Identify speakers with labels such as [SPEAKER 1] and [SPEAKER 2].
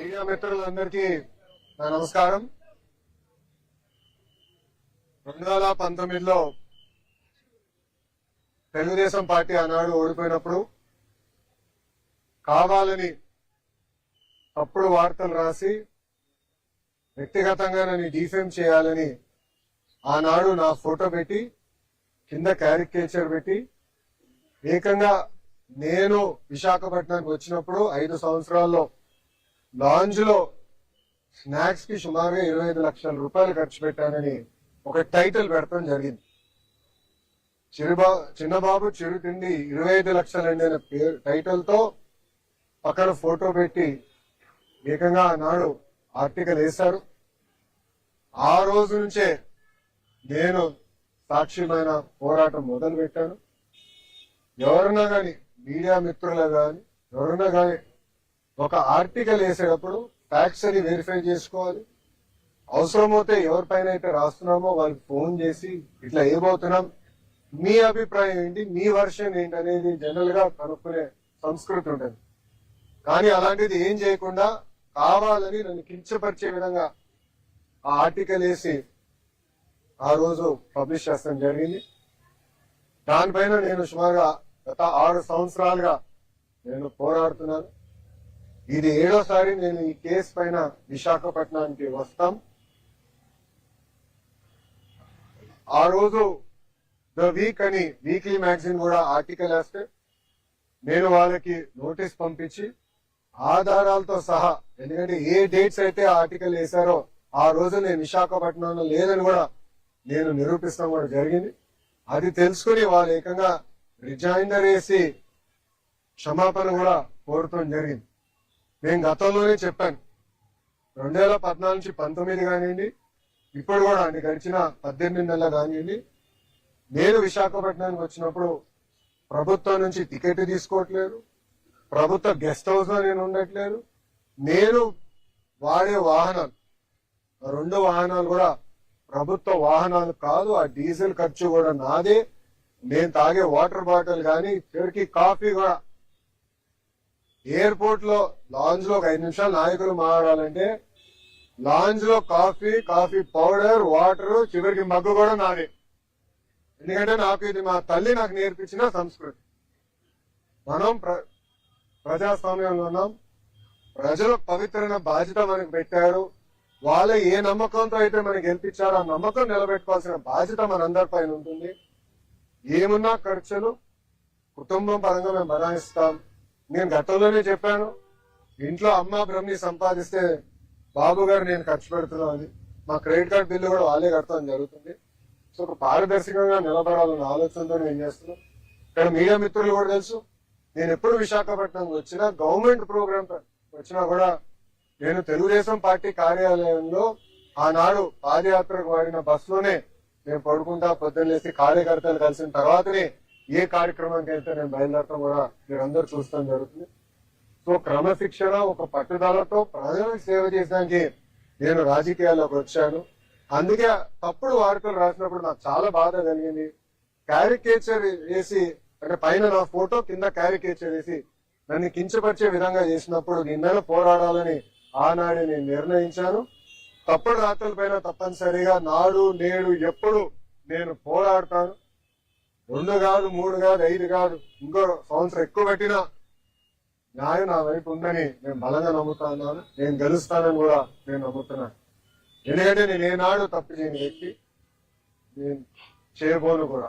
[SPEAKER 1] Media మిత్రులందరికీ నా నమస్కారం. రెండు వేల పంతొమ్మిదిలో తెలుగుదేశం పార్టీ ఆనాడు ఓడిపోయినప్పుడు కావాలని తప్పుడు వార్తలు రాసి వ్యక్తిగతంగా నన్ను డిఫేమ్ చేయాలని ఆనాడు నా ఫోటో పెట్టి కింద క్యారికేచర్ పెట్టి ఏకంగా నేను విశాఖపట్నానికి వచ్చినప్పుడు ఐదు సంవత్సరాల్లో లాంజ్లో స్నాక్స్కి సుమారుగా ఇరవై ఐదు లక్షల రూపాయలు ఖర్చు పెట్టానని ఒక టైటిల్ పెడతాం జరిగింది. చిరుబా చిన్నబాబు చిరు తిండి ఇరవై ఐదు లక్షలండి అనే పేరు టైటిల్తో పక్కన ఫోటో పెట్టి ఏకంగా ఆనాడు ఆర్టికల్ వేశారు. ఆ రోజు నుంచే నేను సాక్ష్యమైన పోరాటం మొదలు పెట్టాను ఎవరన్నా కానీ మీడియా మిత్రులు కానీ ఎవరన్నా కానీ ఒక ఆర్టికల్ వేసేటప్పుడు ట్యాక్స్ అని వెరిఫై చేసుకోవాలి. అవసరమైతే ఎవరిపైన అయితే రాస్తున్నామో వాళ్ళకి ఫోన్ చేసి ఇట్లా ఏమవుతున్నాం? మీ అభిప్రాయం ఏంటి? మీ వర్షన్ ఏంటి అనేది జనరల్గా కనుక్కునే సంస్కృతి ఉంటుంది. కానీ అలాంటిది ఏం చేయకుండా కావాలని నన్ను కించపరిచే విధంగా ఆ ఆర్టికల్ వేసి ఆ రోజు పబ్లిష్ చేస్తాం జరిగింది. దానిపైన నేను సుమారుగా గత ఆరు సంవత్సరాలుగా నేను పోరాడుతున్నాను. ఇది ఏడోసారి నేను ఈ కేసు పైన విశాఖపట్నానికి వస్తాం. ఆ రోజు ద వీక్ అని వీక్లీ మ్యాగజైన్ కూడా ఆర్టికల్ వేస్తే నేను వాళ్ళకి నోటీస్ పంపించి ఆధారాలతో సహా ఎందుకంటే ఏ డేట్స్ అయితే ఆర్టికల్ వేశారో ఆ రోజు నేను విశాఖపట్నంలో లేదని కూడా నేను నిరూపిస్తాం కూడా జరిగింది. అది తెలుసుకుని వాళ్ళు ఏకంగా రిజైండర్ వేసి క్షమాపణ కూడా కోరుతాం జరిగింది. నేను గతంలోనే చెప్పాను. రెండు వేల పద్నాలుగు నుంచి పంతొమ్మిది కానివ్వండి ఇప్పుడు కూడా అండి గడిచిన పద్దెనిమిది నెలలు కానివ్వండి నేను విశాఖపట్నానికి వచ్చినప్పుడు ప్రభుత్వం నుంచి టికెట్ తీసుకోవట్లేదు ప్రభుత్వ గెస్ట్ హౌస్లో నేను ఉండట్లేదు నేను వాడే వాహనాలు రెండు వాహనాలు కూడా ప్రభుత్వ వాహనాలు కాదు ఆ డీజిల్ ఖర్చు కూడా నాదే. నేను తాగే వాటర్ బాటిల్ కానీ చివరికి కాఫీ కూడా ఎయిర్పోర్ట్లో లాంజ్లో ఒక ఐదు నిమిషాలు నాయకులు మారాలంటే లాంజ్లో కాఫీ కాఫీ పౌడర్ వాటర్ చివరికి మగ్గు కూడా నాదే. ఎందుకంటే నాకు ఇది మా తల్లి నాకు నేర్పించిన సంస్కృతి. మనం ప్ర- ప్రజాస్వామ్యంలో ఉన్నాం. ప్రజలు పవిత్రమైన బాధ్యత మనకు పెట్టారు. వాళ్ళ ఏ నమ్మకంతో అయితే మనకి గెలిపించారో ఆ నమ్మకం నిలబెట్టుకోవాల్సిన బాధ్యత మనందరిపైన ఉంటుంది. ఏమున్నా ఖర్చులు కుటుంబం పరంగా మేము బనాయిస్తాం. నేను గతంలోనే చెప్పాను. ఇంట్లో అమ్మ బ్రహ్మి సంపాదిస్తే బాబు గారు నేను ఖర్చు పెడుతున్నాను అని. మా క్రెడిట్ కార్డ్ బిల్లు కూడా వాళ్ళే కడతాం జరుగుతుంది. సో ఒక పారదర్శకంగా నిలబడాలన్న ఆలోచనతో నేను చేస్తున్నాను ఇక్కడ మీడియా మిత్రులు కూడా తెలుసు. నేను ఎప్పుడు విశాఖపట్నం వచ్చినా గవర్నమెంట్ ప్రోగ్రామ్ వచ్చినా కూడా నేను తెలుగుదేశం పార్టీ కార్యాలయంలో ఆనాడు పాదయాత్రకు వాడిన బస్సులోనే నేను పడుకుంటా పొద్దున్న లేసి కార్యకర్తలు కలిసిన తర్వాతనే ఏ కార్యక్రమానికి అయితే నేను బయలుదేరటం కూడా మీరందరూ చూస్తాం జరుగుతుంది. సో క్రమశిక్షణ ఒక పట్టుదలతో ప్రజలకు సేవ చేయడానికి నేను రాజకీయాల్లోకి వచ్చాను. అందుకే తప్పుడు వార్తలు రాసినప్పుడు నాకు చాలా బాధ కలిగింది. క్యారికేచర్ వేసి అంటే పైన నా ఫోటో కింద క్యారికేచర్ వేసి నన్ను కించపరిచే విధంగా చేసినప్పుడు నిన్ననే పోరాడాలని ఆనాడే నేను నిర్ణయించాను. తప్పుడు రాత్రులపైన పైన తప్పనిసరిగా నాడు నేడు ఎప్పుడు నేను పోరాడతాను. రెండు కాదు మూడు కాదు ఐదు కాదు ఇంకో సంవత్సరం ఎక్కువ పెట్టినా న్యాయం నా వైపు ఉందని నేను బలంగా నమ్ముతున్నాను నేను గెలుస్తానని కూడా నేను నమ్ముతున్నాను ఎందుకంటే నేను ఏనాడు తప్పు చేయని వ్యక్తి నేను చేయబోను కూడా.